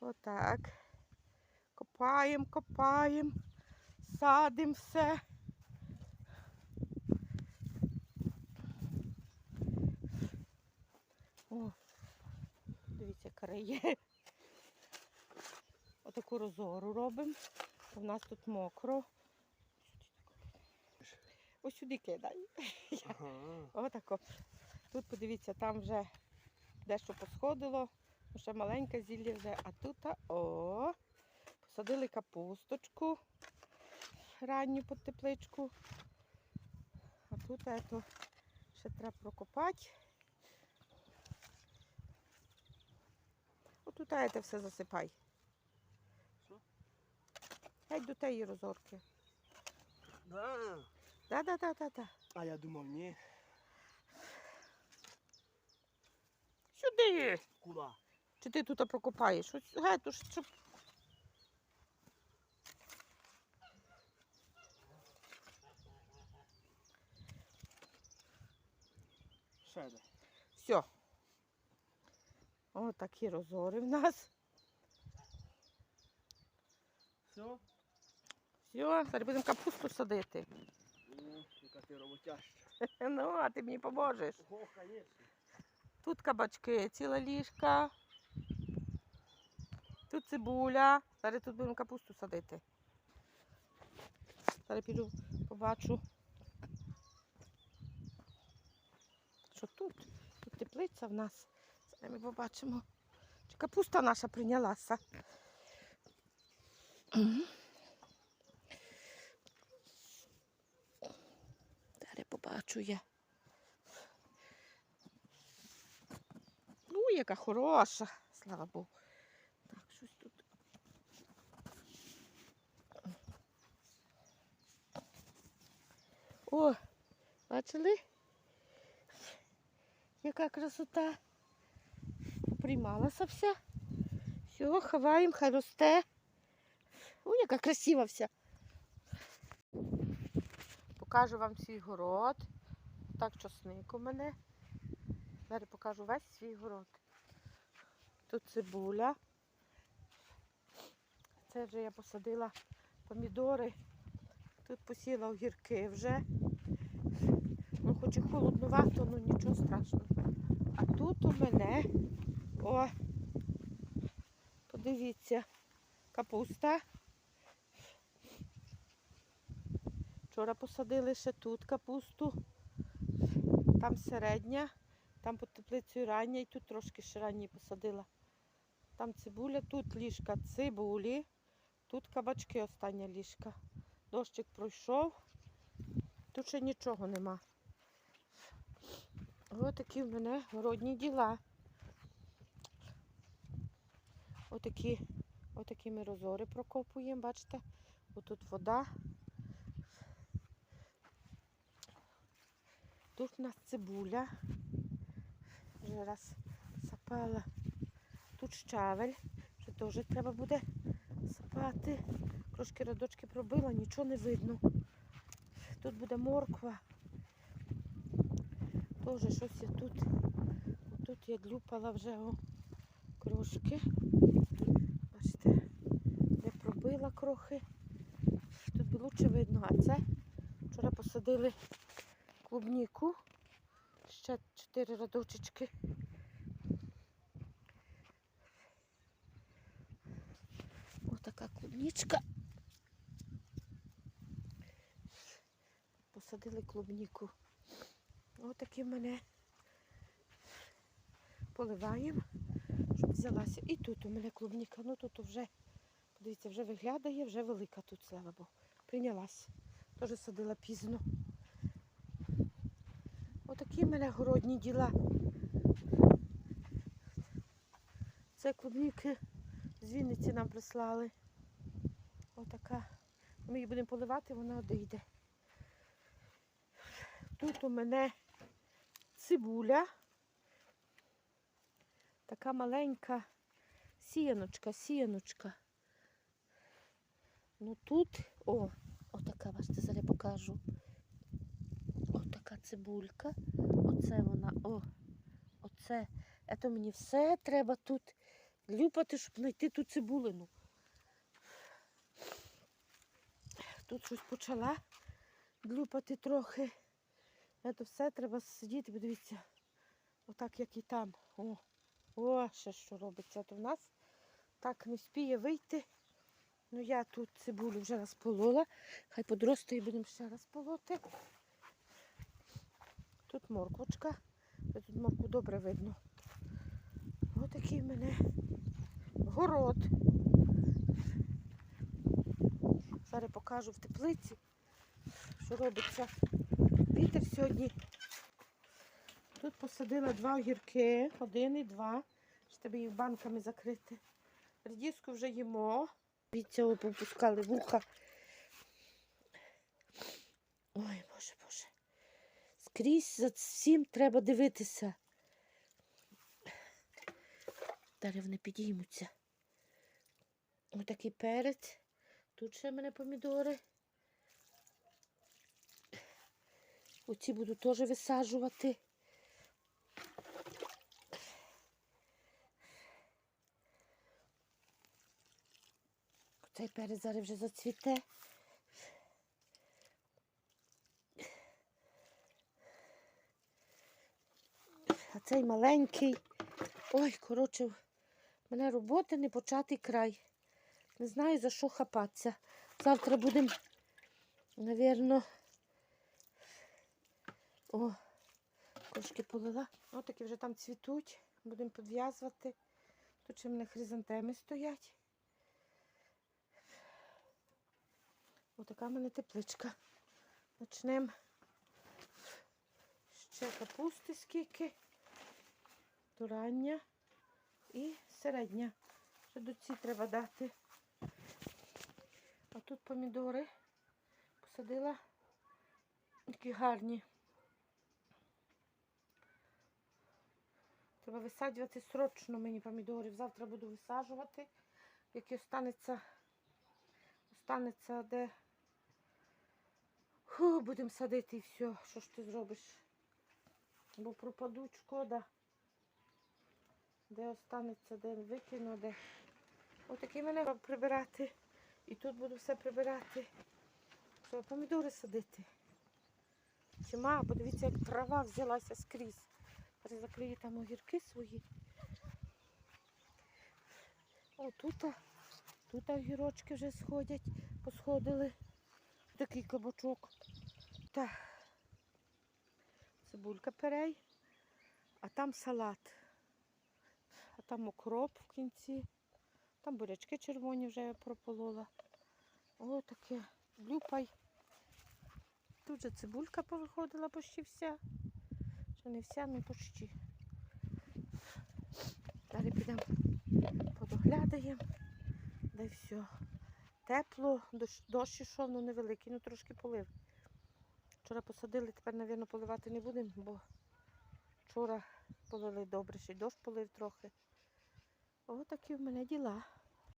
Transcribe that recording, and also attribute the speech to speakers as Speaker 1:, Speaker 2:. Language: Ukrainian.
Speaker 1: Отак. Копаємо, копаємо, садимо все. О, дивіться, карає. Отаку розору робимо. У нас тут мокро. Ось сюди кидай.
Speaker 2: Ага.
Speaker 1: Отако. Тут подивіться, там вже дещо посходило, ще маленьке зілля вже, а тут о, посадили капусточку ранню під тепличку. А тут ето, ще треба прокопати. Отут ете все засипай.
Speaker 2: Що?
Speaker 1: Геть до тієї розорки.
Speaker 2: Да.
Speaker 1: Да-да-да-да-да.
Speaker 2: А я думав, ні.
Speaker 1: Сюди!
Speaker 2: Куда?
Speaker 1: Чи ти тут прокопаєш? Ось геть, то ж, щоб. Все. Ось такі розори в нас.
Speaker 2: Все?
Speaker 1: Все, зараз будемо капусту садити.
Speaker 2: Ну, яка ти роботяща.
Speaker 1: Ну, а ти мені поможеш.
Speaker 2: О, конечно.
Speaker 1: Тут кабачки, ціла ліжка. Тут цибуля. Зараз тут будемо капусту садити. Зараз піду побачу. Що тут? Тут теплиця в нас. Зараз ми побачимо. Чи капуста наша прийнялася. Зараз побачу я. Ну, яка хороша, слава Богу. Так, щось тут. О, бачили? Яка красота. Приймалася вся. Все, ховаємо, хай росте. Ой, яка красива вся. Покажу вам свій город. Так, часник у мене. Зараз покажу весь свій город. Тут цибуля. Це вже я посадила помідори. Тут посіла огірки вже. Хоч холоднувато, ну нічого страшного. А тут у мене, о, подивіться, капуста. Вчора посадили ще тут капусту. Там середня. Там під теплицею рання і тут трошки ще ранні посадила. Там цибуля, тут ліжка цибулі, тут кабачки остання ліжка. Дощик пройшов, тут ще нічого нема. Ось такі в мене городні діла. Отакі, отакі ми розори прокопуємо, бачите? Отут вода. Тут у нас цибуля. Вже раз сапала. Тут щавель, що теж треба буде сапати. Трошки радочки пробила, нічого не видно. Тут буде морква. Теж щось я тут. Тут я длюпала вже о, крошки. Бачите, де пробила крохи. Тут лучше видно, а це вчора посадили клубніку. Ще чотири радочечки. Ось така клубнічка. Посадили клубніку. Ось такі в мене поливаємо, щоб взялася. І тут у мене клубніка. Ну тут вже, подивіться, вже виглядає, вже велика тут, слава Богу. Прийнялась. Теж садила пізно. Отакі в мене городні діла. Це клубніки з Вінниці нам прислали. Отака. Ми її будемо поливати, вона одійде. Тут у мене цибуля. Така маленька сіяночка, сіяночка. Ну тут, о, отака, бачите, зараз покажу. Отака цибулька. Оце вона, о, оце. Це мені все треба тут люпати, щоб знайти ту цибулину. Тут щось почала люпати трохи. Це все треба сидіти, подивіться. Отак, як і там. О, о, ще що робиться. То в нас так не спіє вийти. Ну я тут цибулю вже раз полола. Хай подростає, будемо ще раз полоти. Тут морквочка. Тут морку добре видно. Отакий в мене город. Зараз покажу в теплиці, що робиться. Вітер сьогодні. Тут посадила два огірки, один і два. Тебе їх банками закрити. Редіску вже їмо. Від цього попускали вуха. Ой, боже, боже. Скрізь за всім треба дивитися. Далі вони підіймуться. Отакий перець. Тут ще в мене помідори. Оці буду теж висаджувати. Цей перець зараз вже зацвіте. А цей маленький. Ой, коротше, в мене роботи не початий край. Не знаю за що хапатися. Завтра будемо, навірно. О, трошки полила. О, такі вже там цвітуть. Будемо підв'язувати. Тут ще в мене хризантеми стоять. Отака в мене тепличка. Почнемо ще капусти скільки. То рання і середня. Ще до ці треба дати. А тут помідори посадила. Такі гарні. Треба висаджувати срочно мені помідорів. Завтра буду висаджувати. Як і останеться, останеться де. Будемо садити і все. Що ж ти зробиш? Бо пропадуть, шкода. Де останеться, де викину, де. Отакі мене треба прибирати. І тут буду все прибирати. Що помідори садити. Чима, подивіться, як трава взялася скрізь. Закрию там огірки свої. О, тут, тут огірочки вже сходять, посходили. Такий кабачок. Та цибулька перей, а там салат. А там окроп в кінці. Там бурячки червоні вже я прополола. О, таке люпай. Тут же цибулька повиходила почти вся. Ще не вся, ну почти. Далі підемо подоглядаємо. Да й все. Тепло, дощ, дощ ішов, ну невеликий, ну трошки полив. Вчора посадили, тепер, мабуть, поливати не будемо, бо вчора полили добре, ще й дощ полив трохи. О, такі в мене діла.